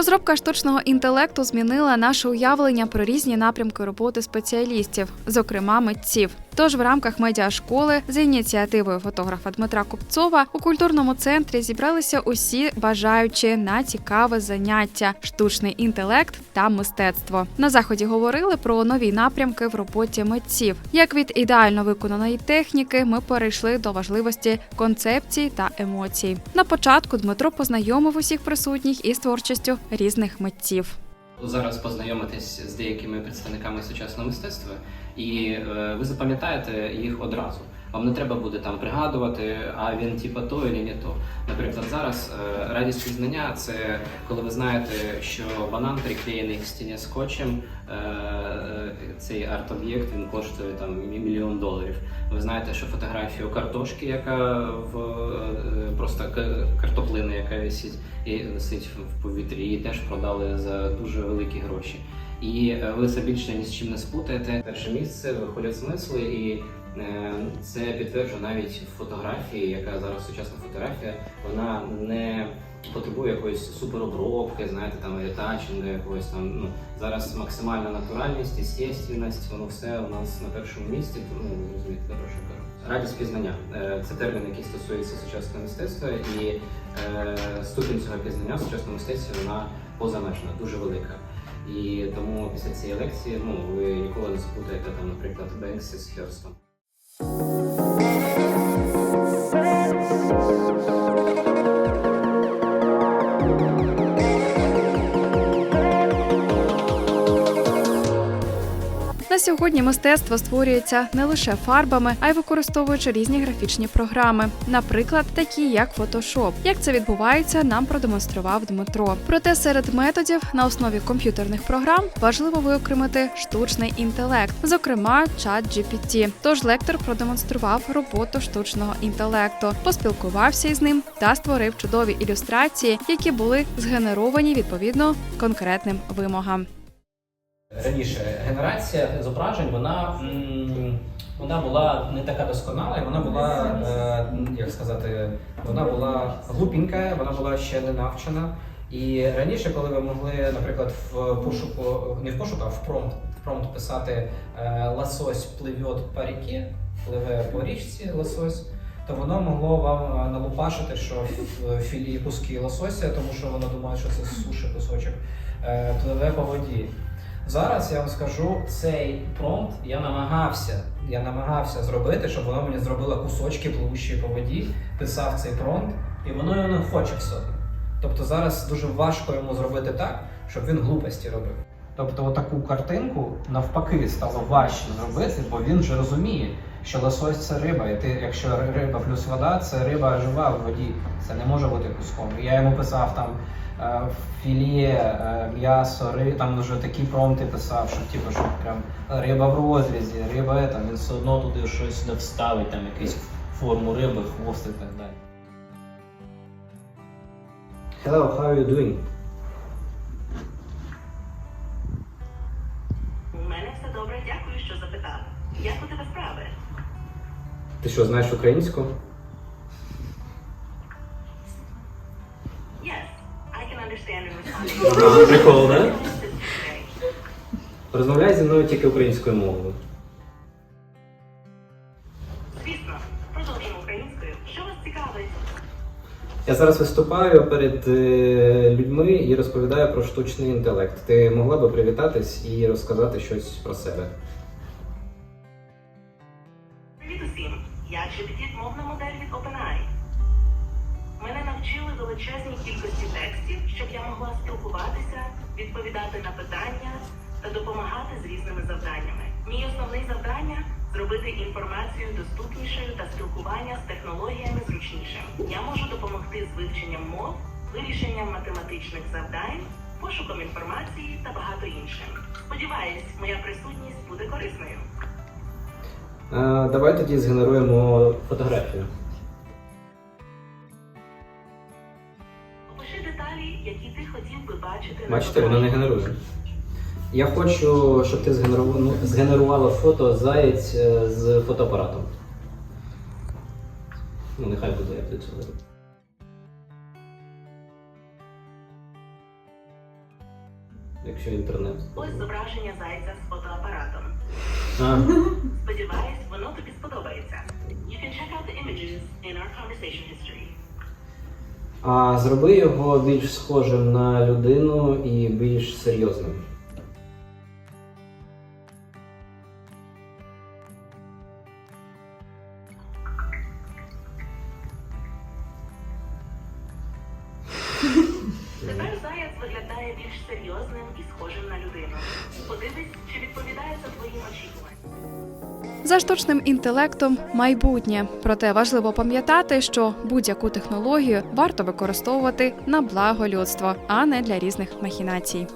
Розробка штучного інтелекту змінила наше уявлення про різні напрямки роботи спеціалістів, зокрема митців. Тож в рамках медіашколи за ініціативою фотографа Дмитра Купцова у культурному центрі зібралися усі бажаючі на цікаве заняття штучний інтелект та мистецтво. На заході говорили про нові напрямки в роботі митців. Як від ідеально виконаної техніки, ми перейшли до важливості концепцій та емоцій. На початку Дмитро познайомив усіх присутніх із творчістю різних митців. Зараз познайомитись з деякими представниками сучасного мистецтва, і е, ви запам'ятаєте їх одразу. Вам не треба буде там пригадувати, а він типа то і не то. Наприклад, зараз е, радість пізнання це коли ви знаєте, що банан приклеєний к стіні скотчем, е, е, цей арт-об'єкт він коштує там мільйон доларів. Ви знаєте, що фотографію картошки, яка в просто картоплини, яка висить і висить в повітрі, її теж продали за дуже великі гроші. І ви це більше ні з чим не спутаєте. Перше місце виходять смисли, і це підтверджує навіть фотографії, яка зараз сучасна фотографія, вона не потребує якоїсь суперобробки, знаєте, там ретачинга якогось там. Ну зараз максимальна натуральність, естественність, воно все у нас на першому місці. Ну ви розумієте, про що кажу. Радість пізнання Е, це термін, який стосується сучасного мистецтва, і е, ступінь цього пізнання в сучасному мистецтві вона позамежна, дуже велика. І тому після цієї лекції ну ви ніколи не спутаєте там, наприклад, Бенксі з Херстом. Música На сьогодні мистецтво створюється не лише фарбами, а й використовуючи різні графічні програми, наприклад, такі як Photoshop. Як це відбувається, нам продемонстрував Дмитро. Проте серед методів на основі комп'ютерних програм важливо виокремити штучний інтелект, зокрема чат GPT. Тож лектор продемонстрував роботу штучного інтелекту, поспілкувався із ним та створив чудові ілюстрації, які були згенеровані відповідно конкретним вимогам. Раніше генерація зображень вона, вона була не така досконала, і вона була, е, як сказати, вона була глупенька, вона була ще не навчена. І раніше, коли ви могли, наприклад, в пошуку, не в пошуку, а в промпт, в промпт писати е, лосось пливет по ріки, пливе по річці лосось, то воно могло вам е, налупашити, що філії куски лосося, тому що воно думає, що це суші кусочок, пливе по воді. Зараз я вам скажу, цей промпт я намагався. Я намагався зробити, щоб воно мені зробило кусочки пливущі по воді, писав цей промпт, і воно його не хоче в собі. Тобто зараз дуже важко йому зробити так, щоб він глупості робив. Тобто, отаку картинку навпаки стало важче зробити, бо він вже розуміє, що лосось це риба, і ти, якщо риба плюс вода, це риба жива в воді. Це не може бути куском. Я йому писав там філе, е, м'ясо, ри, там вже такі промпти писав, що типу, що прям риба в розрізі, риба там, він все одно туди щось не вставить, там якусь форму риби, хвост і так далі. Hello, how are you doing? У мене все добре, дякую, що запитав. Як у тебе справи? Ти що, знаєш українську? Ага, прикол, да? Розмовляй зі мною тільки українською мовою. Звісно, продовжуємо українською. Що вас цікавить? Я зараз виступаю перед е, людьми і розповідаю про штучний інтелект. Ти могла би привітатись і розказати щось про себе? Величезній кількості текстів, щоб я могла спілкуватися, відповідати на питання та допомагати з різними завданнями. Мій основний завдання зробити інформацію доступнішою та спілкування з технологіями зручнішим. Я можу допомогти з вивченням мов, вирішенням математичних завдань, пошуком інформації та багато іншим. Сподіваюсь, моя присутність буде корисною. Е, давай тоді згенеруємо фотографію. Бачите, воно не генерує. Я хочу, щоб ти згенерувала, ну, згенерувала фото заєць е, з фотоапаратом. Ну, нехай буде як до цього. якщо інтернет. Ось зображення зайця з фотоапаратом. А, Сподіваюсь, воно тобі сподобається. You can check out the images in our conversation history. А зроби його більш схожим на людину і більш серйозним. Більш серйозним і схожим на людину. Подивись, чи відповідає це твоїм очікуванням. За штучним інтелектом майбутнє. Проте важливо пам'ятати, що будь-яку технологію варто використовувати на благо людства, а не для різних махінацій.